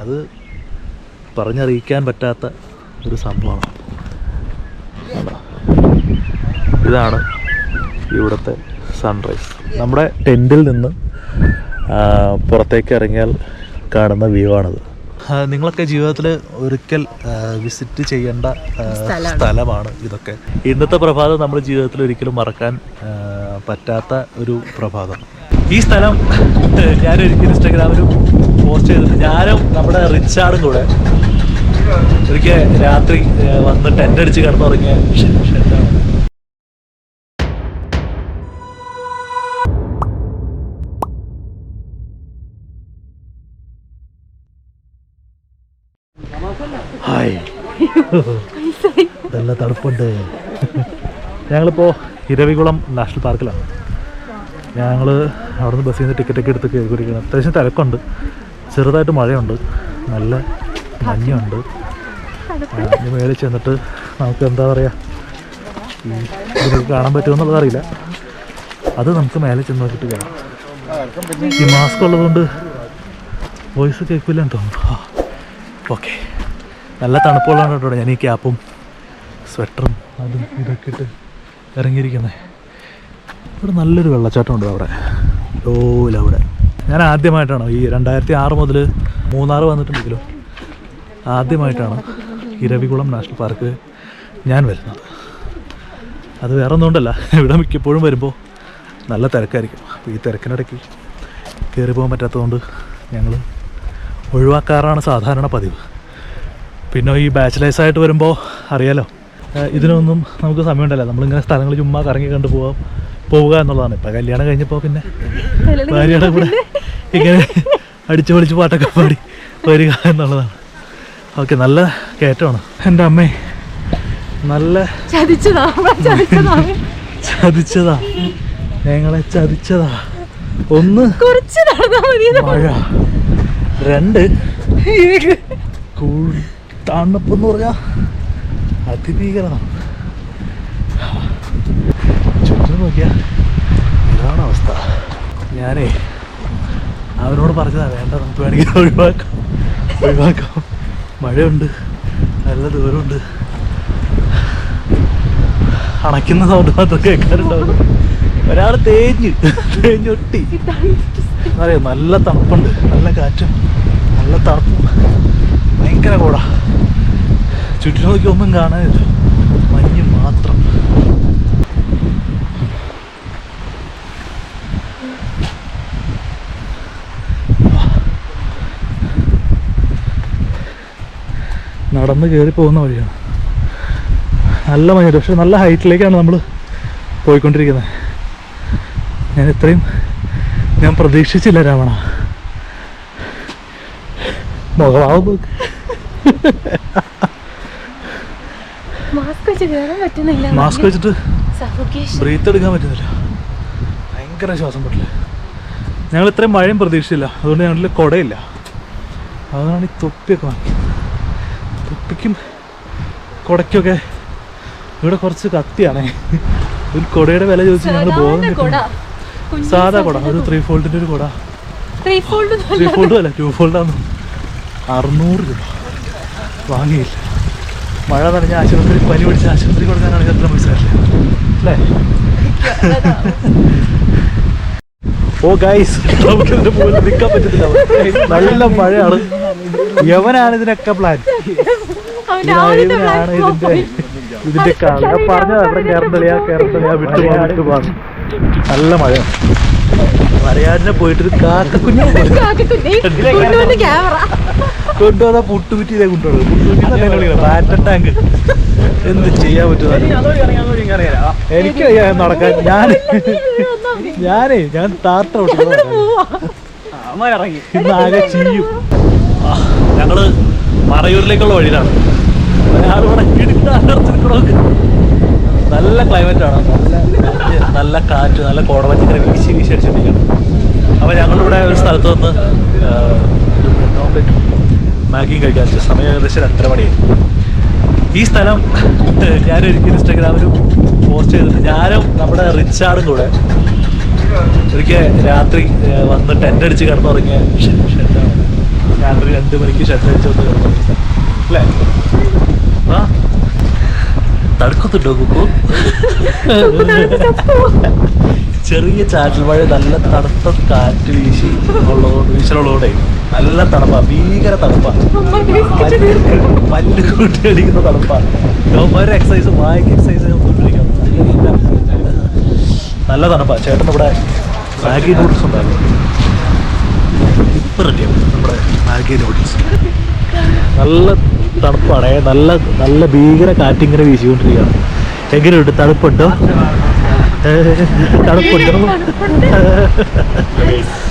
അത് പറഞ്ഞറിയിക്കാൻ പറ്റാത്ത ഒരു സംഭവമാണ്. ഇതാണ് ഇവിടുത്തെ സൺറൈസ് നമ്മുടെ ടെന്റിൽ നിന്ന് പുറത്തേക്ക് ഇറങ്ങിയാൽ കാണുന്ന വ്യൂ ആണിത്. നിങ്ങളൊക്കെ ജീവിതത്തിൽ ഒരിക്കൽ വിസിറ്റ് ചെയ്യേണ്ട സ്ഥലമാണ്. ഇതൊക്കെ. ഇന്നത്തെ പ്രഭാതം നമ്മുടെ ജീവിതത്തിൽ ഒരിക്കലും മറക്കാൻ പറ്റാത്ത ഒരു പ്രഭാതം. ഈ സ്ഥലം ഞാനൊരിക്കലും ഇൻസ്റ്റാഗ്രാമിലും പോസ്റ്റ് ചെയ്തിട്ട് ഞാനും നമ്മുടെ റിച്ചാർഡും കൂടെ ഒരിക്കൽ രാത്രി വന്ന് ടെന്റ് അടിച്ച് കിടന്നുറങ്ങിയ നല്ല തണുപ്പുണ്ട്. ഞങ്ങളിപ്പോൾ ഇരവികുളം നാഷണൽ പാർക്കിലാണ്. ഞങ്ങൾ അവിടുന്ന് ബസ്സിൽ നിന്ന് ടിക്കറ്റൊക്കെ എടുത്ത് കയറി കുടിക്കണം അത്യാവശ്യം തിരക്കുണ്ട്. ചെറുതായിട്ട് മഴയുണ്ട്. നല്ല മഞ്ഞുണ്ട്. ഇനി മേളിൽ ചെന്നിട്ട് നമുക്ക് എന്താ പറയുക കാണാൻ പറ്റുമെന്നുള്ളത് അറിയില്ല. അത് നമുക്ക് മേലെ ചെന്ന് നോക്കിയിട്ട് കാണാം. ഈ മാസ്ക് ഉള്ളതുകൊണ്ട് വോയിസ് കേൾക്കില്ല എന്ന് തോന്നുന്നു. ഓക്കെ നല്ല തണുപ്പുള്ളതാണ് കേട്ടോ ഞാൻ ഈ ക്യാപ്പും സ്വെറ്ററും അതും ഇതൊക്കെ ഇട്ട് ഇറങ്ങിയിരിക്കുന്നത്. ഇവിടെ നല്ലൊരു വെള്ളച്ചാട്ടമുണ്ട് അവിടെ. ഓല അവിടെ. ഞാൻ ആദ്യമായിട്ടാണ് ഈ രണ്ടായിരത്തി ആറ് മുതൽ മൂന്നാറ് വന്നിട്ടുണ്ടെങ്കിലും? ആദ്യമായിട്ടാണ് ഇരവികുളം നാഷണൽ പാർക്ക് ഞാൻ വരുന്നത്. അത് വേറെ ഒന്നുകൊണ്ടല്ല ഇവിടെ മിക്കപ്പോഴും വരുമ്പോൾ നല്ല തിരക്കായിരിക്കും. അപ്പോൾ ഈ തിരക്കിനിടയ്ക്ക് കയറി പോകാൻ പറ്റാത്തതുകൊണ്ട് ഞങ്ങൾ ഒഴിവാക്കാറാണ് സാധാരണ പതിവ്. പിന്നെ ഈ ബാച്ചിലേഴ്സായിട്ട് വരുമ്പോൾ അറിയാലോ ഇതിനൊന്നും നമുക്ക് സമയമുണ്ടല്ലോ. നമ്മളിങ്ങനെ സ്ഥലങ്ങൾ ചുമ്മാ കറങ്ങി കണ്ടു പോവാം. പോവുക എന്നുള്ളതാണ്. ഇപ്പം കല്യാണം കഴിഞ്ഞപ്പോൾ പിന്നെ ഭാര്യയുടെ കൂടെ ഇങ്ങനെ അടിച്ചു പൊളിച്ച് പാട്ടൊക്കെ പാടി വരിക എന്നുള്ളതാണ്. ഓക്കെ നല്ല കയറ്റമാണ്. എന്റെ അമ്മേ. നല്ല ചതിച്ചതാ ഞങ്ങളെ ചതിച്ചതാ. ഒന്ന് കുറച്ച് നടന്നാ മതി മഴ രണ്ട് കൂൾ തണുപ്പെന്ന് പറഞ്ഞാ അതിഭീകരമാണ് ചുറ്റും നോക്കിയാ? ഇതാണ് അവസ്ഥ. ഞാനേ അവരോട് പറഞ്ഞതാണ് വേണ്ട നമുക്ക് വേണമെങ്കിൽ ഒഴിവാക്കാം. ഒഴിവാക്കാം. മഴയുണ്ട് നല്ല ദൂരമുണ്ട്. അണയ്ക്കുന്ന സൗണ്ട് മാത്രം കേൾക്കാറുണ്ടാവും ഒരാൾ തേഞ്ഞ് തേഞ്ഞൊട്ടി. അറിയാം നല്ല തണുപ്പുണ്ട് നല്ല കാറ്റും നല്ല തണുപ്പും. ഭയങ്കര കൂടാ. ചുറ്റിനോക്കി ഒന്നും കാണാനില്ല മഞ്ഞ് മാത്രം നടന്ന് കയറി പോകുന്ന വഴിയാണ്. നല്ല മഞ്ഞുണ്ട്. പക്ഷെ നല്ല ഹൈറ്റിലേക്കാണ് നമ്മൾ പോയിക്കൊണ്ടിരിക്കുന്നത്. ഞാൻ ഇത്രയും ഞാൻ പ്രതീക്ഷിച്ചില്ല രാവണ. നോക്ക്. മാസ്ക് വെച്ചിട്ട് ബ്രീത്ത് എടുക്കാൻ പറ്റുന്നില്ല. ഭയങ്കര ശ്വാസം പറ്റില്ല ഞങ്ങൾ ഇത്രയും മഴയും പ്രതീക്ഷിച്ചില്ല. അതുകൊണ്ട് ഞങ്ങളിൽ കുടയില്ല. അതുകൊണ്ടാണ് ഈ തൊപ്പിയൊക്കെ വാങ്ങി തൊപ്പിക്കും കുടയ്ക്കൊക്കെ ഇവിടെ കുറച്ച് കത്തിയാണേ. ഒരു കുടയുടെ വില ചോദിച്ച് ഞങ്ങൾ ബോധം സാധാ കുട. ഒരു ത്രീ ഫോൾഡിന്റെ ഒരു കുട. ത്രീ ഫോൾഡ് അല്ല. ടു ഫോൾഡാന്ന് അറുന്നൂറ് രൂപ. വാങ്ങിയില്ല. മഴ നനഞ്ഞ ആശുപത്രി പനി പിടിച്ച് ആശുപത്രി കൊടുക്കാനാണ് എത്ര മനസ്സിലായില്ലേ അല്ലേ? ഓ ഗൈസ് നമുക്ക് ഇതിന്റെ മുകളിൽ നിൽക്കാൻ പറ്റത്തില്ല. നല്ല മഴയാണ്. യവനാണ് ഇതിനൊക്കെ പ്ലാൻ ഇവനാണ് ഇതിന്റെ ഇതിന്റെ കാര്യം ഞാൻ പറഞ്ഞത് അവിടെ കേരളത്തിലെയാ കേരളത്തിലെയാ വിട്ടു പോകാൻ നല്ല മഴ. മലയാളിനെ പോയിട്ടൊരു കാക്കക്കുഞ്ഞു കൊണ്ടുവന്ന പുട്ടുകുറ്റിയിലെ കൊണ്ടുപോകും റാറ്റൻ ടാങ്ക് എന്ത് ചെയ്യാൻ പറ്റുന്ന എനിക്ക് നടക്കാൻ ഞാൻ ഞാനേ ഞാൻ താർട്ട ഇന്ന് ആകെ ചെയ്യും ആ, ഞങ്ങൾ മറയൂരിലേക്കുള്ള വഴിയിലാണ് നല്ല ക്ലൈമറ്റ് ആണ് നല്ല നല്ല കാറ്റ് നല്ല കോടമഞ്ഞിങ്ങനെ വീശി വീശി അടിച്ചിട്ടിരിക്കണം അപ്പോൾ ഞങ്ങളിവിടെ ഒരു സ്ഥലത്ത് വന്ന് മാഗിയും കഴിക്കാൻ സമയം ഏകദേശം രണ്ടര മണിയായി ഈ സ്ഥലം ഞാനൊരിക്കൽ ഇൻസ്റ്റാഗ്രാമിലും പോസ്റ്റ് ചെയ്തിട്ട് ഞാനും നമ്മുടെ റിച്ചാർഡും കൂടെ ഒരിക്കൽ രാത്രി വന്ന് ടെന്റ് അടിച്ച് കിടന്നുറങ്ങിയ ഷെഡാണ്. രാത്രി രണ്ട് മണിക്ക് ഷെഡ് അടിച്ച് വന്ന് അല്ലേ? ആ? തടുക്കത്തുണ്ടോ കുക്കു? ചെറിയ ചാറ്റൽ മഴ നല്ല തണുത്ത കാറ്റ് വീശി ഉള്ളതുകൊണ്ട് വീശലുള്ളതുകൊണ്ടേ നല്ല തണുപ്പാ ഭീകര തണുപ്പാ. പല്ല് കൂട്ടി അടിക്കുന്ന തണുപ്പാ ഒരു എക്സസൈസ് വായിക്ക് എക്സസൈസ് നല്ല തണുപ്പാ. ചേട്ടൻ ഇവിടെ മാഗി നൂഡിൽസ് ഉണ്ടായിരുന്നു ഇപ്പം റെഡിയാവും നമ്മുടെ മാഗി നൂഡിൽസ് നല്ല തണുപ്പാണ്. നല്ല നല്ല ഭീകര കാറ്റിങ്ങനെ വീശിക്കൊണ്ടിരിക്കുകയാണ്. എങ്ങനെയുണ്ട്? തണുപ്പുണ്ടോ?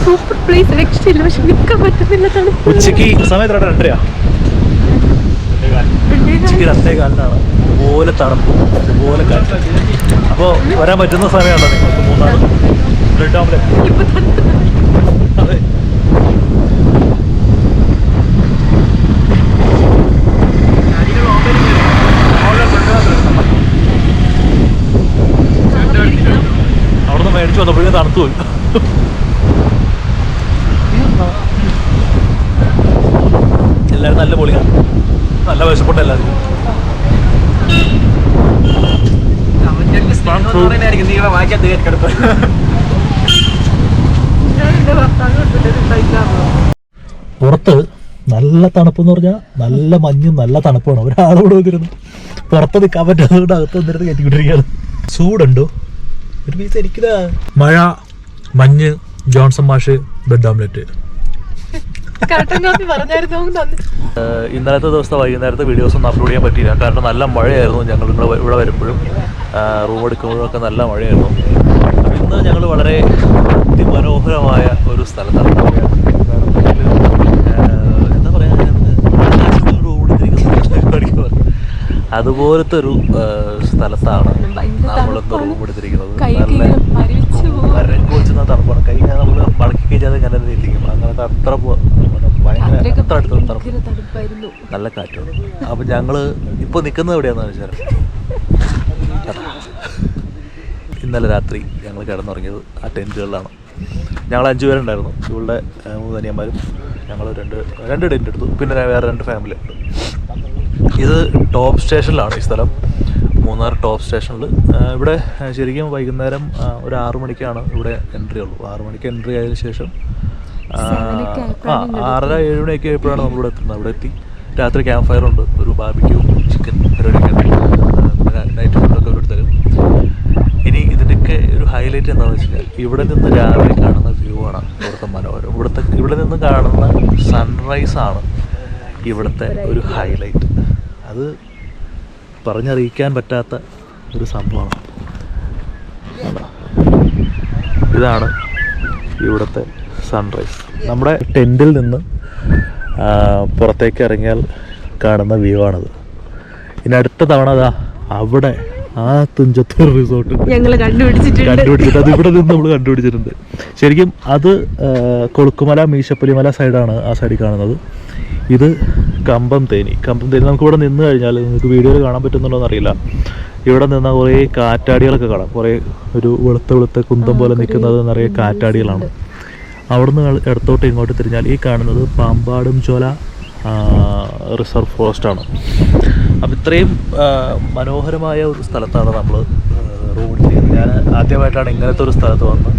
സൂപ്പർ പ്ലേസ് രക്ഷയില്ല പക്ഷെ നിൽക്കാൻ പറ്റുന്നില്ല തണുപ്പ്. ഉച്ചയ്ക്ക് സമയത്തോടെ രണ്ടരയാ? ഉച്ചയ്ക്ക് രണ്ടേ കാലിനാണ്. അതുപോലെ തണുപ്പും അതുപോലെ കാറ്റ്. അപ്പോൾ വരാൻ പറ്റുന്ന സമയമാണോ നിങ്ങൾക്ക് മൂന്നാറ്? ബ്രെഡ് ഓംലെറ്റ് അതെ. മേടിച്ചു വന്നപ്പോഴേ തണുത്തു പോയി. എല്ലാവരും നല്ല പൊളിയാണ് നല്ല വിശപ്പുണ്ട് എല്ലാവർക്കും. പുറത്ത് നല്ല തണുപ്പ് എന്ന് പറഞ്ഞാൽ നല്ല മഞ്ഞും നല്ല തണുപ്പാണ്. ഒരാളോട് വന്നിരുന്നു. പുറത്ത് നിൽക്കാൻ പറ്റാത്തതുകൊണ്ട് അകത്ത് വന്നിരുന്ന് കയറ്റിക്കൊണ്ടിരിക്കുകയാണ്. ചൂടുണ്ടോ? ഒരു പീസ് എനിക്കിതാ മഴ മഞ്ഞ് ജോൺസൺ മാഷ് ബെഡ് ഓംലെറ്റ്. ഇന്നലത്തെ ദിവസത്തെ വൈകുന്നേരത്തെ വീഡിയോസ് ഒന്നും അപ്ലോഡ് ചെയ്യാൻ പറ്റിയില്ല. കാരണം നല്ല മഴയായിരുന്നു ഞങ്ങൾ ഇവിടെ ഇവിടെ വരുമ്പോഴും. റൂം എടുക്കുമ്പോഴും ഒക്കെ നല്ല മഴയായിരുന്നു. അപ്പോൾ ഇന്ന് ഞങ്ങൾ വളരെ അതിമനോഹരമായ ഒരു സ്ഥലത്താണ് പോവുകയാണ്. ആഹ് എന്താ പറയുക റൂം എടുത്തിരിക്കുന്നത് അതുപോലത്തെ ഒരു സ്ഥലത്താണ് നമ്മളൊക്കെ നമ്മളിന്ന്. റൂം എടുത്തിരിക്കുന്നത്. നല്ല. മരങ്ങ് വെച്ചുന്ന തണുപ്പാണ്. കൈ നമ്മൾ മടക്കി കഴിഞ്ഞാൽ ഇങ്ങനെ ഇരിക്കും. അങ്ങനത്തെ അത്ര ഭയങ്കര അത്ര അടുത്ത് തണുപ്പ് നല്ല കാറ്റാണ്. അപ്പം ഞങ്ങൾ ഇപ്പോൾ നിൽക്കുന്നത് എവിടെയാണെന്ന് വെച്ചാൽ ഇന്നലെ രാത്രി ഞങ്ങൾ കിടന്നുറങ്ങിയത് ആ ടെന്റുകളിലാണ് ഞങ്ങൾ അഞ്ച് പേരുണ്ടായിരുന്നു. ഇവളുടെ മൂന്ന് അനിയന്മാരും ഞങ്ങൾ രണ്ട് രണ്ട് ടെന്റ് എടുത്തു. പിന്നെ വേറെ രണ്ട് ഫാമിലി. ഉണ്ട് ഇത് ടോപ്പ് സ്റ്റേഷനിലാണ് ഈ സ്ഥലം. മൂന്നാർ ടോപ്പ് സ്റ്റേഷനിൽ ഇവിടെ ശരിക്കും വൈകുന്നേരം ഒരു ആറു മണിക്കാണ് ഇവിടെ എൻട്രി ഉള്ളൂ. ആറു മണിക്ക് എൻട്രി ആയതിനു ശേഷം ആ, ആറര ഏഴ് മണിയൊക്കെ ആയപ്പോഴാണ് നമ്മളിവിടെ എത്തുന്നത്. അവിടെ എത്തി. രാത്രി ക്യാമ്പ് ഫയർ ഉണ്ട്. ഒരു ബാബിക്യൂ ചിക്കൻ പരിപാടിയൊക്കെ. പിന്നെ നൈറ്റ് ഫുഡൊക്കെ ഇവിടെ തരും. ഇനി ഇതിന്റെയൊക്കെ ഒരു ഹൈലൈറ്റ് എന്താണെന്ന് വെച്ച് കഴിഞ്ഞാൽ ഇവിടെ നിന്ന് രാവിലെ കാണുന്ന വ്യൂ ആണ് ഇവിടുത്തെ മനോഹരം. ഇവിടുത്തെ ഇവിടെ നിന്ന് കാണുന്ന സൺറൈസാണ് ഇവിടുത്തെ ഒരു ഹൈലൈറ്റ് അത് പറഞ്ഞറിയിക്കാൻ പറ്റാത്ത ഒരു സംഭവമാണ്. ഇതാണ് ഇവിടുത്തെ സൺറൈസ് നമ്മുടെ ടെന്റിൽ നിന്ന് പുറത്തേക്ക് ഇറങ്ങിയാൽ കാണുന്ന വ്യൂ ആണത്. ഇനി അടുത്ത തവണ അതാ അവിടെ ആ തുഞ്ചത്തൂർ റിസോർട്ട് ഞങ്ങൾ കണ്ടുപിടിച്ചിട്ടുണ്ട്. കണ്ടുപിടിച്ചിട്ട് അത് ഇവിടെ നിന്ന് നമ്മൾ കണ്ടുപിടിച്ചിട്ടുണ്ട്. ശരിക്കും അത് കൊളുക്കുമല മീശപ്പുലിമല സൈഡാണ് ആ സൈഡിൽ കാണുന്നത്. ഇത് കമ്പം തേനി. കമ്പം തേനി. നമുക്ക് ഇവിടെ നിന്ന് കഴിഞ്ഞാൽ നിങ്ങൾക്ക് വീഡിയോയിൽ കാണാൻ പറ്റുന്നുണ്ടോ എന്നറിയില്ല. ഇവിടെ നിന്നാൽ കുറേ കാറ്റാടികളൊക്കെ കാണാം. കുറേ ഒരു വെളുത്ത വെളുത്ത കുന്തം പോലെ നിൽക്കുന്നത് നിറയെ കാറ്റാടികളാണ്. അവിടുന്ന് ഇടത്തോട്ട് ഇങ്ങോട്ട് തിരിഞ്ഞാൽ ഈ കാണുന്നത് പാമ്പാടും ചോല റിസർവ് ഫോറസ്റ്റാണ് അപ്പം ഇത്രയും മനോഹരമായ ഒരു സ്ഥലത്താണ് നമ്മൾ റോഡ് ചെയ്യുന്നത് ഞാൻ ആദ്യമായിട്ടാണ് ഇങ്ങനത്തെ ഒരു സ്ഥലത്ത് വന്നത്.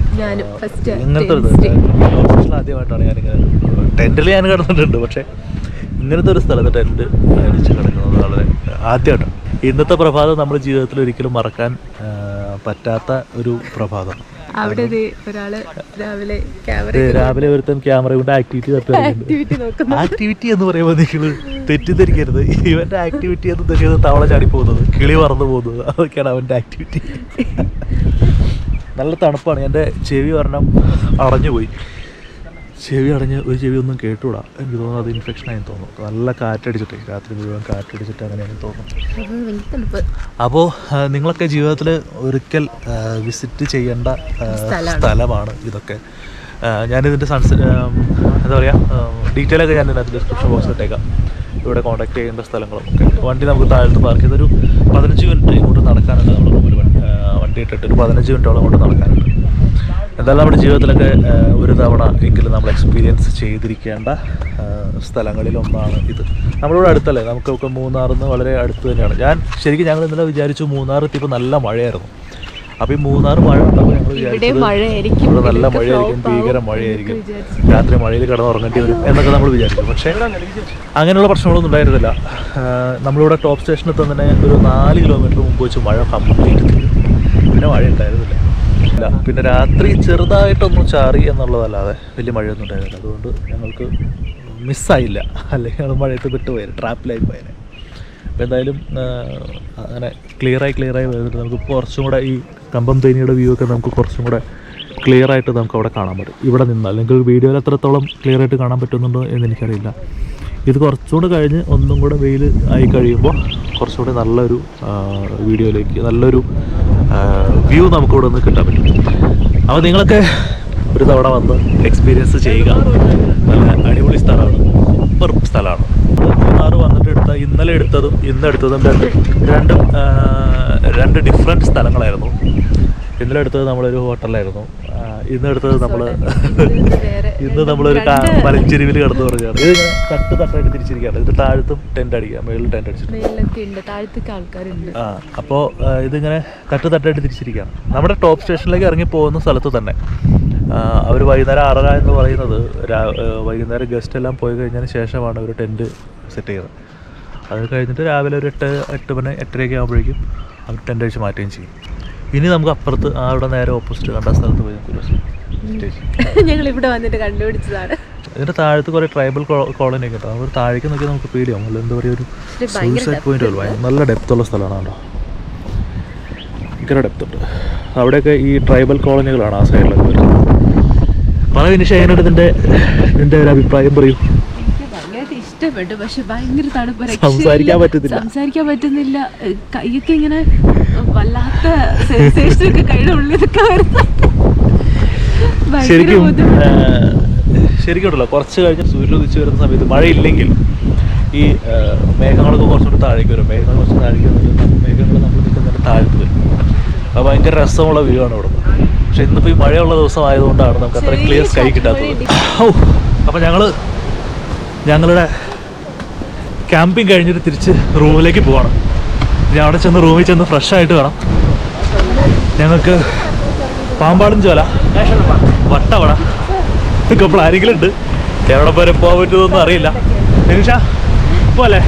ഇങ്ങനത്തെ ഒരു ആദ്യമായിട്ടാണ് ഞാൻ ഇങ്ങനെ ടെന്റിൽ ഞാൻ കിടന്നിട്ടുണ്ട്. പക്ഷേ ഇങ്ങനത്തെ ഒരു സ്ഥലത്ത് ടെന്റ് അടിച്ച് കിടക്കുന്നത് വളരെ ആദ്യമായിട്ടാണ്. ഇന്നത്തെ പ്രഭാതം നമ്മുടെ ജീവിതത്തിൽ ഒരിക്കലും മറക്കാൻ പറ്റാത്ത ഒരു പ്രഭാതം. അവിടെ ഒരാൾ രാവിലെ രാവിലെ ഒരുത്തൻ ക്യാമറ കൊണ്ട് ആക്ടിവിറ്റി ആക്ടിവിറ്റി എന്ന് പറയുമ്പോൾ നിങ്ങൾ തെറ്റിദ്ധരിക്കരുത്. ഇവന്റെ ആക്ടിവിറ്റി എന്ന് ഉദ്ദേശിച്ചത് തവള ചാടി പോകുന്നത് കിളി പറന്നു പോകുന്നത്. അതൊക്കെയാണ് അവന്റെ ആക്ടിവിറ്റി നല്ല തണുപ്പാണ്. എന്റെ ചെവി ഒരെണ്ണം അടഞ്ഞുപോയി. ചെവി അടഞ്ഞ് ഒരു ചെവി ഒന്നും കേട്ടൂടാ. എനിക്ക് തോന്നുന്നു അത് ഇൻഫെക്ഷൻ ആയി തോന്നുന്നു. നല്ല കാറ്റടിച്ചിട്ടേ രാത്രി മുഴുവൻ കാറ്റടിച്ചിട്ട് അങ്ങനെയാണ് തോന്നുന്നു. ഭയങ്കര തണുപ്പ് അപ്പോൾ നിങ്ങളൊക്കെ ജീവിതത്തിൽ ഒരിക്കൽ വിസിറ്റ് ചെയ്യേണ്ട സ്ഥലമാണ്. ഇതൊക്കെ. ഞാനിതിന്റെ സൺസ് എന്താ പറയുക ഡീറ്റെയിലൊക്കെ ഞാൻ ഇതിനകത്ത് ഡിസ്ക്രിപ്ഷൻ ബോക്സിൽ ഇട്ടേക്കാം. ഇവിടെ കോൺടാക്ട് ചെയ്യേണ്ട സ്ഥലങ്ങളും ഒക്കെ വണ്ടി നമുക്ക് താഴത്ത് പാർക്ക് ചെയ്തൊരു പതിനഞ്ച് മിനിറ്റ് ഇങ്ങോട്ട് നടക്കാനുണ്ട്. നമ്മുടെ റൂമിൽ വണ്ടി ഇട്ടിട്ട് ഒരു പതിനഞ്ച് മിനിറ്റോളം ഇങ്ങോട്ട് നടക്കാനുണ്ട്. എന്തായാലും നമ്മുടെ ജീവിതത്തിലൊക്കെ ഒരു തവണ എങ്കിലും നമ്മൾ എക്സ്പീരിയൻസ് ചെയ്തിരിക്കേണ്ട സ്ഥലങ്ങളിലൊന്നാണ് ഇത്. നമ്മളിവിടെ അടുത്തല്ലേ? നമുക്കൊക്കെ മൂന്നാറിൽ നിന്ന് വളരെ അടുത്ത് തന്നെയാണ്. ഞാൻ ശരിക്കും ഞങ്ങൾ ഇന്നലെ വിചാരിച്ചു മൂന്നാർ എത്തിയപ്പോൾ നല്ല മഴയായിരുന്നു. അപ്പോൾ ഈ മൂന്നാർ മഴ ഉണ്ടാകുമ്പോൾ ഞങ്ങൾ വിചാരിച്ചു ഇവിടെ നല്ല മഴയായിരിക്കും ഭീകര മഴയായിരിക്കും. രാത്രി മഴയിൽ കിടന്നുറങ്ങേണ്ടി വരും എന്നൊക്കെ നമ്മൾ വിചാരിച്ചു. പക്ഷേ അങ്ങനെയുള്ള പ്രശ്നങ്ങളൊന്നും ഉണ്ടായിരുന്നില്ല. നമ്മളിവിടെ ടോപ്പ് സ്റ്റേഷനിൽ തന്നെ ഒരു നാല് കിലോമീറ്റർ മുമ്പ് വെച്ച് മഴ കംപ്ലീറ്റ് പിന്നെ മഴ ഉണ്ടായിരുന്നില്ല. ഇല്ല. പിന്നെ രാത്രി ചെറുതായിട്ടൊന്നും ചാറി എന്നുള്ളതല്ലാതെ വലിയ മഴയൊന്നും ഉണ്ടായിരുന്നില്ല. അതുകൊണ്ട് ഞങ്ങൾക്ക് മിസ്സായില്ല അല്ലെങ്കിൽ ഞങ്ങൾ മഴയത്ത് പെട്ടുപോയത് ട്രാപ്പിലായി പോയേനെ അപ്പോൾ എന്തായാലും അങ്ങനെ ക്ലിയറായി ക്ലിയറായി വരുന്നുണ്ട്. നമുക്ക് കുറച്ചും കൂടെ ഈ കമ്പം തേനിയുടെ വ്യൂ ഒക്കെ നമുക്ക് കുറച്ചും കൂടെ ക്ലിയർ ആയിട്ട് നമുക്ക് അവിടെ കാണാൻ പറ്റും. ഇവിടെ നിന്ന്. അല്ലെങ്കിൽ വീഡിയോയിൽ എത്രത്തോളം ക്ലിയർ ആയിട്ട് കാണാൻ പറ്റുന്നുണ്ടോ എന്ന് എനിക്കറിയില്ല. ഇത് കുറച്ചുകൂടെ കഴിഞ്ഞ് ഒന്നും കൂടെ വെയിൽ ആയി കഴിയുമ്പോൾ കുറച്ചുകൂടെ നല്ലൊരു വീഡിയോയിലേക്ക് നല്ലൊരു വ്യൂ നമുക്കിവിടെ നിന്ന് കിട്ടാൻ പറ്റും. അപ്പോൾ നിങ്ങളൊക്കെ ഒരു തവണ വന്ന് എക്സ്പീരിയൻസ് ചെയ്യുക. നല്ല അടിപൊളി സ്ഥലമാണ്. സൂപ്പർ സ്ഥലമാണ്. മൂന്നാർ വന്നിട്ട് എടുത്ത ഇന്നലെ എടുത്തതും ഇന്ന് എടുത്തതും രണ്ട് രണ്ടും രണ്ട് ഡിഫറെന്റ് സ്ഥലങ്ങളായിരുന്നു. ഇന്നലെ എടുത്തത് നമ്മളൊരു ഹോട്ടലിലായിരുന്നു. ഇന്ന് എടുത്തത് നമ്മൾ ഇന്ന് നമ്മളൊരു മലഞ്ചെരുവിൽ കിടന്നു പറഞ്ഞാണ് ഇത് തട്ട് തട്ടായിട്ട് തിരിച്ചിരിക്കുകയാണ്. ഇത് താഴത്തും ടെന്റ് അടിക്കുക മേളിൽ ടെന്റ് അടിച്ചിട്ടുണ്ട് ആ അപ്പോൾ ഇതിങ്ങനെ തട്ട് തട്ടായിട്ട് തിരിച്ചിരിക്കുകയാണ്. നമ്മുടെ ടോപ്പ് സ്റ്റേഷനിലേക്ക് ഇറങ്ങി പോകുന്ന സ്ഥലത്ത് തന്നെ അവർ വൈകുന്നേരം ആറര എന്ന് പറയുന്നത് വൈകുന്നേരം ഗസ്റ്റ് എല്ലാം പോയി കഴിഞ്ഞതിന് ശേഷമാണ് ഒരു ടെന്റ് സെറ്റ് ചെയ്യുന്നത്. അത് കഴിഞ്ഞിട്ട് രാവിലെ ഒരു എട്ട് എട്ട് മണി എട്ടരയൊക്കെ ആകുമ്പോഴേക്കും അവർ ടെന്റ് അടിച്ച് മാറ്റുകയും ചെയ്യും. ഇനി നമുക്ക് അപ്പുറത്ത് അവിടെ നേരെ ഓപ്പോസിറ്റ് കണ്ട സ്ഥലത്ത് പോയി നമുക്ക് ഞങ്ങൾ ഇവിടെ വന്നിട്ട് കണ്ടുപിടിച്ചതാണ്. ഇതിന്റെ താഴത്ത് കുറെ ട്രൈബൽ കോളനി ഒക്കെ അവർ താഴേക്ക് നോക്കിയാൽ നമുക്ക് പേടിയാവും. അല്ല എന്താ പറയുക ഒരു സൂയിസൈഡ് പോയിന്റ് നല്ല ഡെപ്ത് ഉള്ള സ്ഥലമാണ് കേട്ടോ. ഭയങ്കര ഡെപ്ത് ഉണ്ട്. അവിടെയൊക്കെ ഈ ട്രൈബൽ കോളനികളാണ് ആ സൈഡിലൊക്കെ വരുന്നത്. പറ വിനിഷ അതിനോട് നിന്റെ നിന്റെ ഒരു അഭിപ്രായം പറയൂ. ഇഷ്ടപ്പെട്ടു. പക്ഷെ ഭയങ്കര തണുപ്പ്. സംസാരിക്കാൻ പറ്റുന്നില്ല. സംസാരിക്കാൻ പറ്റുന്നില്ല. കൈയൊക്കെ ഇങ്ങനെ വല്ലാത്ത സെൻസേഷൻ ഒക്കെ കൈയുടെ ഉള്ളിലൊക്കെ ഭയങ്കര ശരിക്കും ശരിക്കും ഉണ്ടല്ലോ കുറച്ച് കഴിഞ്ഞ് സൂര്യൻ ഉദിച്ച് വരുന്ന സമയത്ത് മഴയില്ലെങ്കിൽ ഈ മേഘങ്ങളൊക്കെ കുറച്ചുകൂടി താഴേക്ക് വരും. മേഘങ്ങൾ കുറച്ച് താഴേക്ക് വന്നിട്ട് മേഘങ്ങൾ നമ്മൾ നിൽക്കുന്നതിന്റെ താഴത്ത് വരും. അപ്പോൾ ഭയങ്കര രസമുള്ള വ്യൂ ആണ് ഇവിടെ പക്ഷെ ഇന്നിപ്പോൾ ഈ മഴയുള്ള ദിവസം ആയതുകൊണ്ടാണ് നമുക്ക് അത്ര ക്ലിയർ സ്കൈ കിട്ടാത്തത്. ഓ അപ്പോൾ ഞങ്ങൾ ഞങ്ങളുടെ ക്യാമ്പിങ് കഴിഞ്ഞിട്ട് തിരിച്ച് റൂമിലേക്ക് പോവാണ്. ഇനി അവിടെ ചെന്ന് റൂമിൽ ചെന്ന് ഫ്രഷ് ആയിട്ട് വേണം. ഞങ്ങൾക്ക് പാമ്പാടും ചോല വട്ടവട ഇതൊക്കെ പ്ലാനിങ്ങിൽ ഉണ്ട് എവിടെ വരെ പോകാൻ പറ്റുമെന്നൊന്നും അറിയില്ല. നിമിഷ പോലെ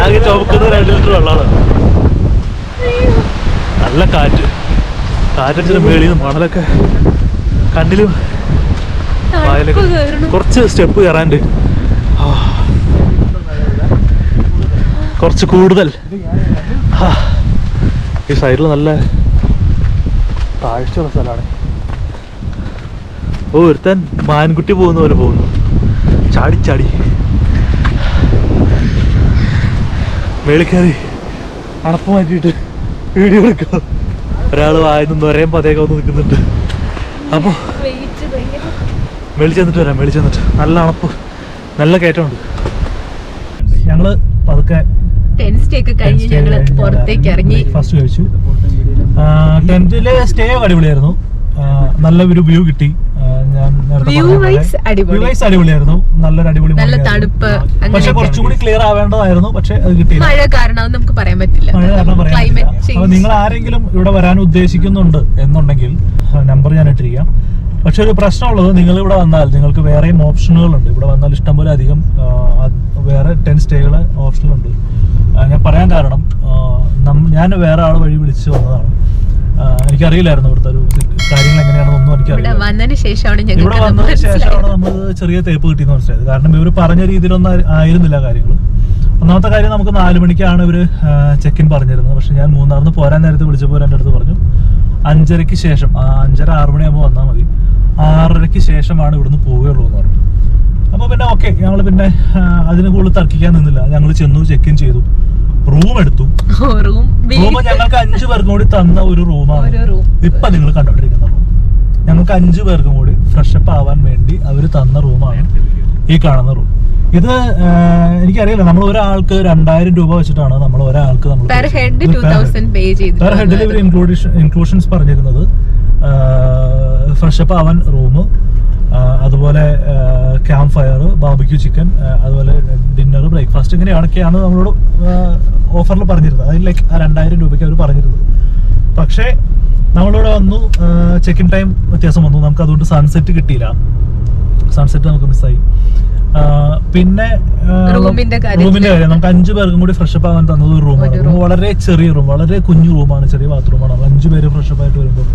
ആകെ ചുമക്കുന്നത് രണ്ട് ലിറ്റർ വെള്ളമാണ്. നല്ല കാറ്റ്. കാറ്റടിച്ചിട്ട് മേളിൽ നിന്ന് മണലൊക്കെ കണ്ണിലും കുറച്ച് സ്റ്റെപ്പ് കയറാണ്ട് കുറച്ച് കൂടുതൽ. ഈ സൈഡിൽ നല്ല താഴ്ചയുള്ള സ്ഥലമാണ്. ഓ ഒരുത്തൻ മാൻകുട്ടി പോകുന്ന പോലെ പോകുന്നു. ചാടി ചാടി. മേളിൽ കയറി അടപ്പ് മാറ്റിയിട്ട് വീഡിയോ എടുക്കുക. ഒരാൾ വായന്ന് ഒരേ പതയൊക്കെ വന്ന് നിൽക്കുന്നുണ്ട്. അപ്പോൾ മേളിൽ ചെന്നിട്ട് വരാം മേളിൽ ചെന്നിട്ട്. നല്ല അണപ്പ് നല്ല കയറ്റമുണ്ട്. ഞങ്ങൾ പതുക്കെ കഴിഞ്ഞ് ഞങ്ങൾ പുറത്തേക്ക് ഇറങ്ങി. ഫസ്റ്റ് കഴിച്ചു ടെന്റിൽ സ്റ്റേ അടിപൊളിയായിരുന്നു. നല്ല ഒരു വ്യൂ കിട്ടി. അടിപൊളിയായിരുന്നു. നല്ലൊരു അടിപൊളി നല്ല. തണുപ്പ് പക്ഷെ കുറച്ചുകൂടി ക്ലിയർ ആവേണ്ടതായിരുന്നു പക്ഷെ അത് കിട്ടിയില്ല. മഴ കാരണം നമുക്ക് പറയാൻ പറ്റില്ല. മഴ കാരണം പറയാൻ ക്ലൈമറ്റ് നിങ്ങൾ ആരെങ്കിലും ഇവിടെ വരാൻ ഉദ്ദേശിക്കുന്നുണ്ട് എന്നുണ്ടെങ്കിൽ നമ്പർ ഞാൻ ഇട്ടിരിക്കാം. പക്ഷെ ഒരു പ്രശ്നമുള്ളത് നിങ്ങൾ ഇവിടെ വന്നാൽ നിങ്ങൾക്ക് വേറെയും ഓപ്ഷനുകളുണ്ട്. ഇവിടെ വന്നാൽ ഇഷ്ടംപോലെ അധികം വേറെ ടെൻ സ്റ്റേകൾ ഓപ്ഷനുണ്ട് ഞാൻ പറയാൻ കാരണം ഞാൻ വേറെ ആൾ വഴി വിളിച്ച് വന്നതാണ്. എനിക്കറിയില്ലായിരുന്നു ഇവിടുത്തെ ഒരു കാര്യങ്ങൾ എങ്ങനെയാണെന്നൊന്നും എനിക്കറിയാം എനിക്കറിയില്ല. ഇവിടെ വന്നതിന് ശേഷമാണ് നമ്മൾ ചെറിയ തേപ്പ് കിട്ടിയെന്ന് മനസ്സിലായത്. കാരണം ഇവർ പറഞ്ഞ രീതിയിലൊന്നും ആയിരുന്നില്ല കാര്യങ്ങൾ ഒന്നാമത്തെ കാര്യം നമുക്ക് നാല് മണിക്കാണ് ഇവർ ചെക്ക് ഇൻ പറഞ്ഞിരുന്നത്. പക്ഷെ ഞാൻ മൂന്നാറിന്ന് പോരാൻ നേരത്തെ വിളിച്ചപ്പോൾ എന്റെ അടുത്ത് പറഞ്ഞു അഞ്ചരയ്ക്ക് ശേഷം അഞ്ചര ആറ് മണിയാകുമ്പോൾ വന്നാൽ മതി. ആറരയ്ക്ക് ശേഷമാണ് ഇവിടുന്ന് പോവുകയുള്ളൂ എന്ന് പറഞ്ഞു. അപ്പോൾ പിന്നെ ഓക്കെ ഞങ്ങൾ പിന്നെ അതിനെ കൂടുതൽ തർക്കിക്കാൻ നിന്നില്ല. ഞങ്ങൾ ചെന്നു ചെക്ക് ഇൻ ചെയ്തു. റൂം എടുത്തു. റൂം ഞങ്ങൾക്ക് അഞ്ചു പേർക്കും കൂടി തന്ന ഒരു റൂമാണ്. ഇപ്പൊ നിങ്ങൾ കണ്ടോണ്ടിരിക്കുന്ന റൂം ഞങ്ങൾക്ക് അഞ്ചു പേർക്കും കൂടി ഫ്രഷപ്പ് ആവാൻ വേണ്ടി അവർ തന്ന റൂമാണ് ഈ കാണുന്ന റൂം ഇത് എനിക്കറിയില്ല. നമ്മൾ ഒരാൾക്ക് രണ്ടായിരം രൂപ വെച്ചിട്ടാണ് നമ്മൾ ഒരാൾക്ക് നമ്മൾ പെർ ഹെഡ് ഇവർ ഇൻക്ലൂഷൻസ് പറഞ്ഞിരുന്നത്. ഫ്രഷപ്പ് അവൻ റൂം അതുപോലെ ക്യാമ്പ് ഫയർ ബാബിക്യൂ ചിക്കൻ അതുപോലെ ഡിന്നർ ബ്രേക്ക്ഫാസ്റ്റ് ഇങ്ങനെയാണൊക്കെയാണ് നമ്മളോട് ഓഫറിൽ പറഞ്ഞിരുന്നത്. അതിൽ ലൈക്ക് രണ്ടായിരം രൂപയ്ക്ക് അവർ പറഞ്ഞിരുന്നത്. പക്ഷേ നമ്മളിവിടെ വന്നു ചെക്ക് ഇൻ ടൈം വ്യത്യാസം വന്നു. നമുക്ക് അതുകൊണ്ട് സൺസെറ്റ് കിട്ടിയില്ല. സൺസെറ്റ് നമുക്ക് മിസ്സായി പിന്നെ റൂമിന്റെ കാര്യം നമുക്ക് അഞ്ചു പേർക്കും കൂടി ഫ്രഷപ്പ് ആവാൻ തന്നത് ഒരു റൂമാണ്. വളരെ ചെറിയ റൂം വളരെ കുഞ്ഞു റൂമാണ് ചെറിയ ബാത്റൂമാണ്. അഞ്ചു പേര് ഫ്രഷപ്പ് ആയിട്ട് വരുമ്പോൾ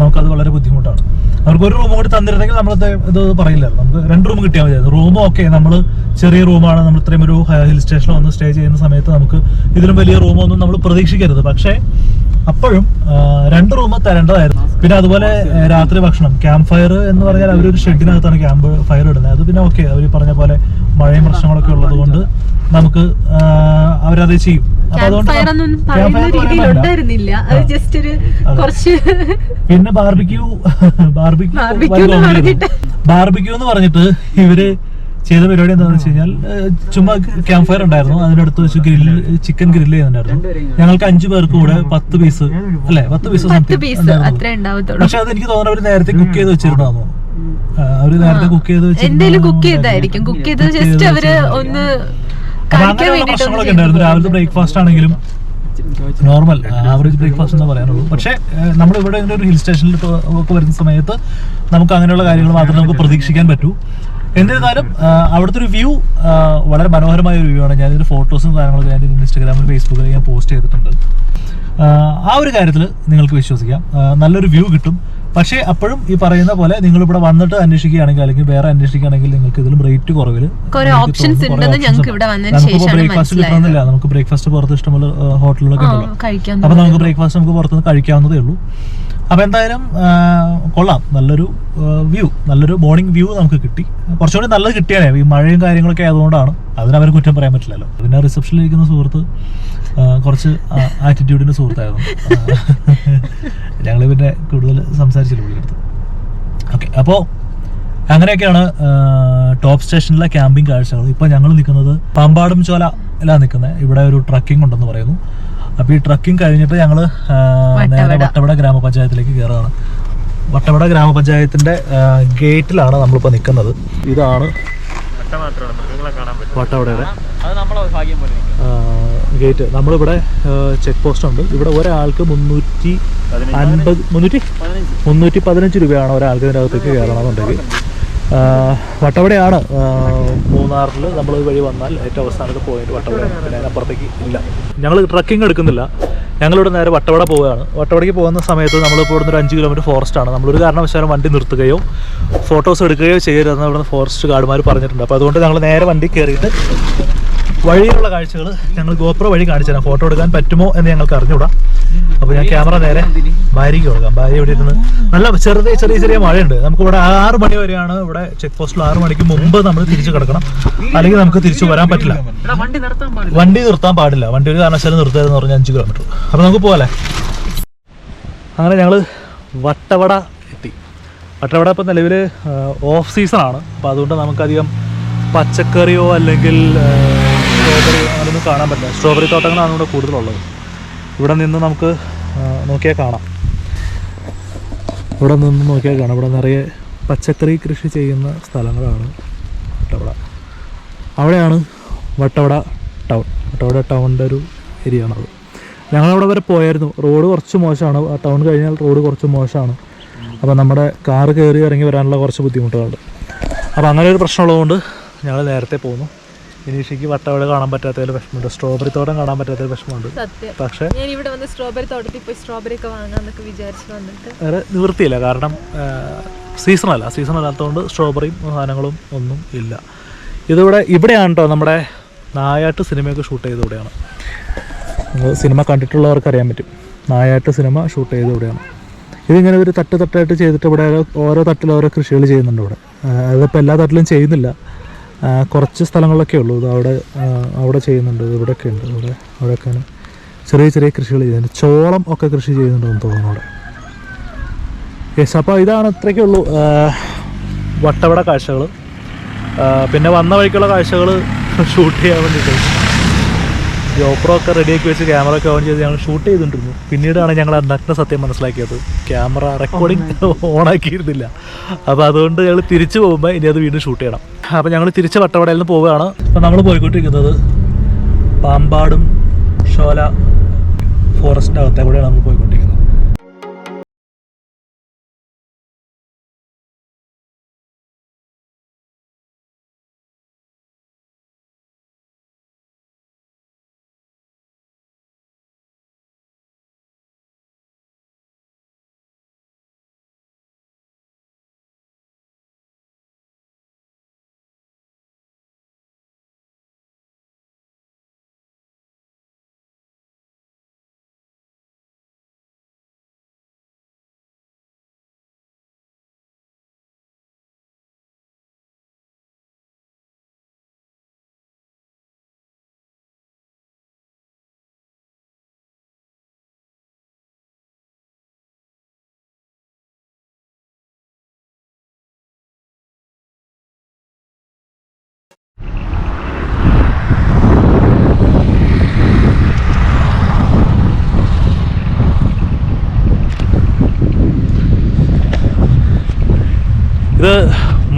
നമുക്കത് വളരെ ബുദ്ധിമുട്ടാണ്. അവർക്ക് ഒരു റൂം കൂടി തന്നിരുന്നെങ്കിൽ നമ്മൾ ഇത് പറയില്ലായിരുന്നു നമുക്ക് രണ്ട് റൂം കിട്ടിയാൽ മതിയായിരുന്നു റൂം ഓക്കെ നമ്മൾ ചെറിയ റൂമാണ്. നമ്മൾ ഇത്രയും ഒരു ഹിൽ സ്റ്റേഷനിൽ വന്ന് സ്റ്റേ ചെയ്യുന്ന സമയത്ത് നമുക്ക് ഇതിലും വലിയ റൂമൊന്നും നമ്മൾ പ്രതീക്ഷിക്കരുത്. പക്ഷേ അപ്പോഴും രണ്ട് റൂം തരേണ്ടതായിരുന്നു. പിന്നെ അതുപോലെ രാത്രി ഭക്ഷണം. ക്യാമ്പ് ഫയർ എന്ന് പറഞ്ഞാൽ അവരൊരു ഷെഡിനകത്താണ് ക്യാമ്പ് ഫയർ ഇടുന്നത്. അത് പിന്നെ ഓക്കെ അവർ പറഞ്ഞ പോലെ മഴയും പ്രശ്നങ്ങളൊക്കെ ഉള്ളത് കൊണ്ട് നമുക്ക് അവരത് ചെയ്യും. പിന്നെ ബാർബിക്യൂ ബാർബിക്യൂ. ബാർബിക്യൂ എന്ന് പറഞ്ഞിട്ട്. ഇവർ ചെയ്ത പരിപാടി എന്താണെന്ന് വെച്ച് കഴിഞ്ഞാൽ ചുമ്മാ ക്യാമ്പ് ഫയർ ഉണ്ടായിരുന്നു. അതിനടുത്ത് വെച്ച് ഗ്രില്ല് ചിക്കൻ ഗ്രില്ല് ചെയ്യുന്നുണ്ടായിരുന്നു ഞങ്ങൾക്ക് അഞ്ചു പേർക്ക് കൂടെ പത്ത് പീസ് അല്ലെ? പത്ത് പീസ് പക്ഷെ അത് എനിക്ക് തോന്നുന്നു അവർ നേരത്തെ കുക്ക് ചെയ്ത് വെച്ചിരുന്നോ അവർ നേരത്തെ കുക്ക് ചെയ്ത് എന്തേലും കുക്ക് ചെയ്തായിരിക്കും. കുക്ക് ചെയ്ത് ജസ്റ്റ് അവർ ഒന്ന് കഴിക്കാൻ അങ്ങനെയുള്ള ഉണ്ടായിരുന്നു. രാവിലത്തെ ബ്രേക്ക്ഫാസ്റ്റ് ആണെങ്കിലും നോർമൽ ആവറേജ് ബ്രേക്ക്ഫാസ്റ്റ് എന്ന് പറയാനുള്ളൂ. പക്ഷേ നമ്മൾ ഇവിടെ ഇങ്ങനെ ഒരു ഹിൽ സ്റ്റേഷനിൽ ഒക്കെ വരുന്ന സമയത്ത് നമുക്ക് അങ്ങനെയുള്ള കാര്യങ്ങൾ മാത്രമേ നമുക്ക് പ്രതീക്ഷിക്കാൻ പറ്റൂ. എന്നിരുന്നാലും അവിടുത്തെ ഒരു വ്യൂ വളരെ മനോഹരമായ ഒരു വ്യൂ ആണ്. ഞാൻ ഇതിന്റെ ഫോട്ടോസും കാര്യങ്ങളൊക്കെ ഞാൻ ഇൻസ്റ്റാഗ്രാമിൽ ഫേസ്ബുക്കിൽ ഞാൻ പോസ്റ്റ് ചെയ്തിട്ടുണ്ട്. ആ ഒരു കാര്യത്തിൽ നിങ്ങൾക്ക് വിശ്വസിക്കാം. നല്ലൊരു വ്യൂ കിട്ടും. പക്ഷേ അപ്പോഴും ഈ പറയുന്ന പോലെ നിങ്ങൾ ഇവിടെ വന്നിട്ട് അന്വേഷിക്കുകയാണെങ്കിൽ അല്ലെങ്കിൽ വേറെ അന്വേഷിക്കുകയാണെങ്കിൽ നിങ്ങൾക്ക് ഇതിലും റേറ്റ് കുറവിൽ ബ്രേക്ക്ഫാസ്റ്റ് കിട്ടണമെന്നില്ല. നമുക്ക് ബ്രേക്ക്ഫാസ്റ്റ് പുറത്ത് ഇഷ്ടമുള്ള ഹോട്ടലുകളൊക്കെ ഉണ്ടല്ലോ. അപ്പൊ നമുക്ക് ബ്രേക്ക്ഫാസ്റ്റ് നമുക്ക് പുറത്തുനിന്ന് കഴിക്കാവുന്നതേ ഉള്ളൂ. അപ്പൊ എന്തായാലും കൊള്ളാം. നല്ലൊരു വ്യൂ നല്ലൊരു മോർണിംഗ് വ്യൂ നമുക്ക് കിട്ടി. കുറച്ചുകൂടി നല്ലത് കിട്ടിയാലേ ഈ മഴയും കാര്യങ്ങളൊക്കെ ആയതുകൊണ്ടാണ്. അതിനവർ കുറ്റം പറയാൻ പറ്റില്ലല്ലോ. പിന്നെ റിസപ്ഷനിലിരിക്കുന്ന സുഹൃത്ത് കുറച്ച് ആറ്റിറ്റ്യൂഡിന്റെ സുഹൃത്തായിരുന്നു. ഞങ്ങൾ പിന്നെ കൂടുതൽ സംസാരിച്ചില്ല പുള്ളിയെടുത്ത് ഓക്കെ അപ്പോൾ അങ്ങനെയൊക്കെയാണ് ടോപ്പ് സ്റ്റേഷനിലെ ക്യാമ്പിംഗ് കാഴ്ചകൾ. ഇപ്പോൾ ഞങ്ങൾ നിൽക്കുന്നത് പാമ്പാടും എല്ലാം നിൽക്കുന്നത് ഇവിടെ ഒരു ട്രക്കിംഗ് ഉണ്ടെന്ന് പറയുന്നു. അപ്പോൾ ഈ ട്രക്കിംഗ് കഴിഞ്ഞിട്ട് ഞങ്ങൾ നേരെ വട്ടവട. വട്ടവട ഗ്രാമപഞ്ചായത്തിലേക്ക് കയറുകയാണ് വട്ടവട ഗ്രാമപഞ്ചായത്തിന്റെ ഗേറ്റിലാണ് നമ്മളിപ്പോൾ നിൽക്കുന്നത് ഇതാണ് വട്ടവടയുടെ അത് നമ്മളെ ഭാഗ്യം പോലെ ഗേറ്റ്. നമ്മളിവിടെ ചെക്ക് പോസ്റ്റ് ഉണ്ട്. ഇവിടെ ഒരാൾക്ക് മുന്നൂറ്റി അൻപത് മുന്നൂറ്റി? മുന്നൂറ്റി പതിനഞ്ച് രൂപയാണ് ഒരാൾക്ക് ഇതിനകത്തേക്ക് അകത്തേക്ക് കയറണമെന്നുണ്ടെങ്കിൽ. വട്ടവടയാണ്. മൂന്നാറിൽ നമ്മൾ വഴി വന്നാൽ ഏറ്റവും അവസാനത്തെ പോയിന്റ് വട്ടവടയാണ് പിന്നെ അതിനപ്പുറത്തേക്ക് ഇല്ല. ഞങ്ങൾ ട്രക്കിംഗ് എടുക്കുന്നില്ല. ഞങ്ങളിവിടെ നേരെ വട്ടവട പോവുകയാണ്. വട്ടവടയ്ക്ക് പോകുന്ന സമയത്ത് നമ്മളിപ്പോൾ ഇവിടുന്ന് ഒരു അഞ്ച് കിലോമീറ്റർ ഫോറസ്റ്റ് ആണ്. നമ്മളൊരു കാരണവശാലും വണ്ടി നിർത്തുകയോ ഫോട്ടോസ് എടുക്കുകയോ ചെയ്യരുതെന്ന് ഇവിടുന്ന് ഫോറസ്റ്റ് ഗാർഡുമാർ പറഞ്ഞിട്ടുണ്ട്. അപ്പോൾ അതുകൊണ്ട് ഞങ്ങൾ നേരെ വണ്ടി കയറിയിട്ട് വഴിയിലുള്ള കാഴ്ചകൾ ഞങ്ങൾ ഗോപ്ര വഴി കാണിച്ചു തരാം. ഫോട്ടോ എടുക്കാൻ പറ്റുമോ എന്ന് ഞങ്ങൾക്ക് അറിഞ്ഞുകൂടാ. അപ്പോൾ ഞാൻ ക്യാമറ നേരെ ഭാര്യയ്ക്ക് കൊടുക്കാം. ഭാര്യ ഇവിടെ ഇരുന്ന്? നല്ല ചെറുതെ ചെറിയ ചെറിയ മഴയുണ്ട്. നമുക്ക് ഇവിടെ ആറ് മണി വരെയാണ് ഇവിടെ ചെക്ക് പോസ്റ്റിൽ ആറ് മണിക്ക് മുമ്പ് നമ്മൾ തിരിച്ചു കിടക്കണം. അല്ലെങ്കിൽ നമുക്ക് തിരിച്ചു വരാൻ പറ്റില്ല. വണ്ടി നിർത്താൻ പാടില്ല. വണ്ടി ഒരു കാരണവശാലും നിർത്തരുതെന്ന് പറഞ്ഞാൽ അഞ്ച് കിലോമീറ്റർ അപ്പോൾ നമുക്ക് പോകാല്ലേ അങ്ങനെ ഞങ്ങൾ വട്ടവട എത്തി. വട്ടവട ഇപ്പോൾ നിലവിൽ ഓഫ് സീസൺ ആണ്. അപ്പോൾ അതുകൊണ്ട് നമുക്കധികം പച്ചക്കറിയോ അല്ലെങ്കിൽ സ്ട്രോബെറി അങ്ങനെയൊന്നും കാണാൻ പറ്റില്ല. സ്ട്രോബെറി തോട്ടങ്ങളാണ് ഇവിടെ കൂടുതലുള്ളത്. ഇവിടെ നിന്ന് നമുക്ക് നോക്കിയാൽ കാണാം. ഇവിടെ നിന്ന് നോക്കിയാൽ കാണാം. ഇവിടെ നിറയെ പച്ചക്കറി കൃഷി ചെയ്യുന്ന സ്ഥലങ്ങളാണ് വട്ടവട. അവിടെയാണ് വട്ടവട ടൗൺ. വട്ടവട ടൗണിന്റെ ഒരു ഏരിയ ആണത് ഞങ്ങളവിടെ വരെ പോയായിരുന്നു. റോഡ് കുറച്ച് മോശമാണ്. ടൗൺ കഴിഞ്ഞാൽ റോഡ് കുറച്ച് മോശമാണ്. അപ്പോൾ നമ്മുടെ കാറ് കയറി ഇറങ്ങി വരാനുള്ള കുറച്ച് ബുദ്ധിമുട്ടുകളുണ്ട്. അപ്പോൾ അങ്ങനെ ഒരു പ്രശ്നമുള്ളതുകൊണ്ട് ഞങ്ങൾ നേരത്തെ പോന്നു. ഇനീഷയ്ക്ക് വട്ടവട കാണാൻ പറ്റാത്തതിൽ വിഷമമുണ്ട്. സ്ട്രോബെറി തോട്ടം കാണാൻ പറ്റാത്തതിൽ വിഷമമുണ്ട്. പക്ഷേ ഞാൻ ഇവിടെ വന്ന് സ്ട്രോബെറി തോട്ടത്തിൽ പോയി സ്ട്രോബെറി ഒക്കെ വാങ്ങാന്നൊക്കെ വിചാരിച്ചു വന്നിട്ട്. വേറെ നിവൃത്തിയില്ല. കാരണം സീസണല്ല സീസൺ അല്ലാത്തതുകൊണ്ട് സ്ട്രോബെറിയും സാധനങ്ങളും ഒന്നും ഇല്ല. ഇതിവിടെ ഇവിടെയാണ് കേട്ടോ നമ്മുടെ നായാട്ട് സിനിമയൊക്കെ ഷൂട്ട് ചെയ്ത ഇവിടെയാണ്. സിനിമ കണ്ടിട്ടുള്ളവർക്ക് അറിയാൻ പറ്റും. നായാട്ട് സിനിമ ഷൂട്ട് ചെയ്ത ഇവിടെയാണ്. ഇതിങ്ങനെ ഒരു തട്ട് തട്ടായിട്ട് ചെയ്തിട്ട് ഇവിടെ ഓരോ തട്ടിൽ ഓരോ കൃഷികൾ ചെയ്യുന്നുണ്ട് ഇവിടെ. അതിപ്പോൾ എല്ലാ തട്ടിലും ചെയ്യുന്നില്ല. കുറച്ച് സ്ഥലങ്ങളിലൊക്കെ ഉള്ളൂ. ഇത് അവിടെ അവിടെ ചെയ്യുന്നുണ്ട്. ഇവിടെയൊക്കെ ഉണ്ട്. ഇവിടെ അവിടെയൊക്കെ ചെറിയ ചെറിയ കൃഷികൾ ചെയ്യുന്നുണ്ട്. ചോളം ഒക്കെ കൃഷി ചെയ്യുന്നുണ്ടെന്ന് തോന്നുന്നു അവിടെ. യെസ് അപ്പോൾ ഇതാണ് ഇത്രയ്ക്കേ ഉള്ളൂ വട്ടവട കാഴ്ചകൾ. പിന്നെ വന്ന വഴിക്കുള്ള കാഴ്ചകൾ ഷൂട്ട് ചെയ്യാൻ വേണ്ടിയിട്ട്. ജോപ്രോ ഒക്കെ റെഡിയാക്കി വെച്ച് ക്യാമറ ഒക്കെ ഓൺ ചെയ്ത് ഞങ്ങൾ ഷൂട്ട് ചെയ്തുകൊണ്ടിരുന്നു പിന്നീടാണ് ഞങ്ങൾ നഗ്ന സത്യം മനസ്സിലാക്കിയത്. ക്യാമറ റെക്കോർഡിംഗ് ഓൺ ആക്കിയിരുന്നില്ല. അപ്പോൾ അതുകൊണ്ട് ഞങ്ങൾ തിരിച്ചു പോകുമ്പോൾ ഇനി അത് വീണ്ടും ഷൂട്ട് ചെയ്യണം. അപ്പോൾ ഞങ്ങൾ തിരിച്ച് വട്ടവടയിൽ നിന്ന് പോവുകയാണ്. അപ്പോൾ നമ്മൾ പോയിക്കൊണ്ടിരിക്കുന്നത് പാമ്പാടും ഷോല ഫോറസ്റ്റിന്റെ അകത്തെ കൂടെയാണ് നമ്മൾ പോയിക്കൊണ്ടിരിക്കുന്നത്.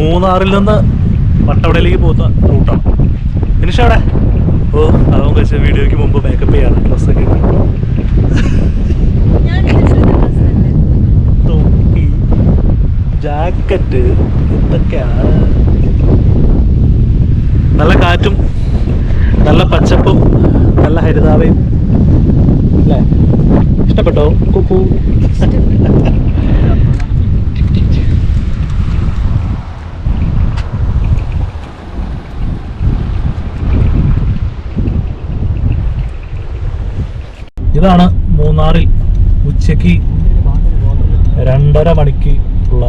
മൂന്നാറിൽ നിന്ന് വട്ടവടയിലേക്ക് പോകുന്ന റൂട്ടാണ്. ഫിനിഷ് അവിടെ ഓ അതോ വെച്ച വീഡിയോയ്ക്ക് മുമ്പ് മേക്കപ്പ് ചെയ്യാണ് ഡ്രസ്സൊക്കെ ഒക്കെ തൊപ്പി ജാക്കറ്റ് എന്തൊക്കെയാണ്? നല്ല കാറ്റും നല്ല പച്ചപ്പും നല്ല ഹരിതാവയും അല്ലേ? ഇഷ്ടപ്പെട്ടോ? കുക്കു ഇതാണ് മൂന്നാറിൽ ഉച്ചയ്ക്ക് രണ്ടര മണിക്ക് ഉള്ള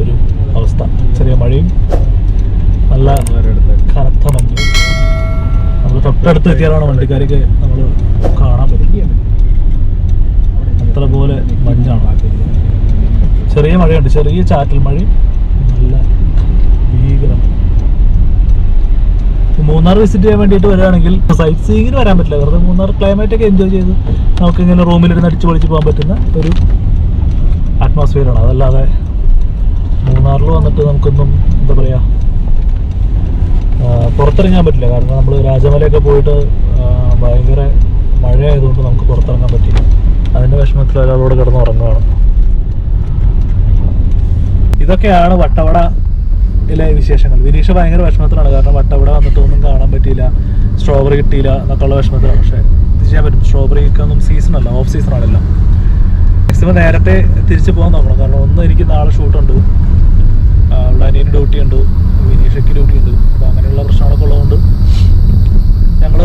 ഒരു അവസ്ഥ. ചെറിയ മഴയും നല്ല കനത്ത മഞ്ഞും. നമ്മൾ തൊട്ടടുത്ത് എത്തിയാലാണ് വണ്ടിക്കാർക്ക് നമ്മൾ കാണാൻ പറ്റും അത്ര പോലെ മഞ്ഞാണ്. ചെറിയ മഴയുണ്ട്. ചെറിയ ചാറ്റൽ മഴയും നല്ല ഭീകരം മൂന്നാർ വിസിറ്റ് ചെയ്യാൻ വേണ്ടിട്ട് വരികയാണെങ്കിൽ സൈറ്റ് സീയിങ്ങിന് വരാൻ പറ്റില്ല. വെറുതെ മൂന്നാർ ക്ലൈമറ്റ് ഒക്കെ എൻജോയ് ചെയ്ത് നമുക്ക് ഇങ്ങനെ റൂമിലിരുന്ന് അടിച്ചു പൊളിച്ച് പോകാൻ പറ്റുന്ന ഒരു അറ്റ്മോസ്ഫിയറാണ് അതല്ലാതെ മൂന്നാറിൽ വന്നിട്ട് നമുക്കൊന്നും എന്താ പറയുക പുറത്തിറങ്ങാൻ പറ്റില്ല. കാരണം നമ്മൾ രാജമലയൊക്കെ പോയിട്ട് ഭയങ്കര മഴയായതുകൊണ്ട് നമുക്ക് പുറത്തിറങ്ങാൻ പറ്റില്ല. അതിന്റെ വിഷമത്തിൽ ഒരാളോട് കിടന്ന് ഉറങ്ങുകയാണ് ഇതൊക്കെയാണ് വട്ടവട ഇലെ വിശേഷങ്ങൾ. വിനീഷ് ഭയങ്കര വിഷമത്തിലാണ്. കാരണം വട്ടവിടെ വന്നിട്ട് ഒന്നും കാണാൻ പറ്റിയില്ല. സ്ട്രോബെറി കിട്ടിയില്ല എന്നൊക്കെയുള്ള വിഷമത്തിലാണ്. പക്ഷേ ചെയ്യാൻ പറ്റും. സ്ട്രോബെറിക്കൊന്നും സീസൺ അല്ല. ഓഫ് സീസൺ ആണല്ലോ മാക്സിമം നേരത്തെ തിരിച്ചു പോകാൻ നോക്കണം. കാരണം ഒന്ന് എനിക്ക് നാളെ ഷൂട്ടുണ്ട് അവിടെ അനിയന് ഡ്യൂട്ടി ഉണ്ട്. വിനീഷയ്ക്ക് ഡ്യൂട്ടി ഉണ്ട്. അപ്പോൾ അങ്ങനെയുള്ള പ്രശ്നങ്ങളൊക്കെ ഉള്ളതുകൊണ്ട് ഞങ്ങൾ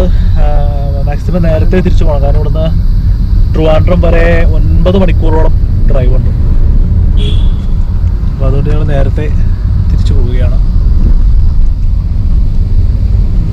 മാക്സിമം നേരത്തെ തിരിച്ചു പോകണം. കാരണം ഇവിടുന്ന് ട്രിവാൻഡ്രം വരെ ഒൻപത് മണിക്കൂറോളം ഡ്രൈവ് ഉണ്ട്. അപ്പോൾ അതുകൊണ്ട് ഞങ്ങൾ നേരത്തെ തിരിച്ചു പോവുകയാണ്.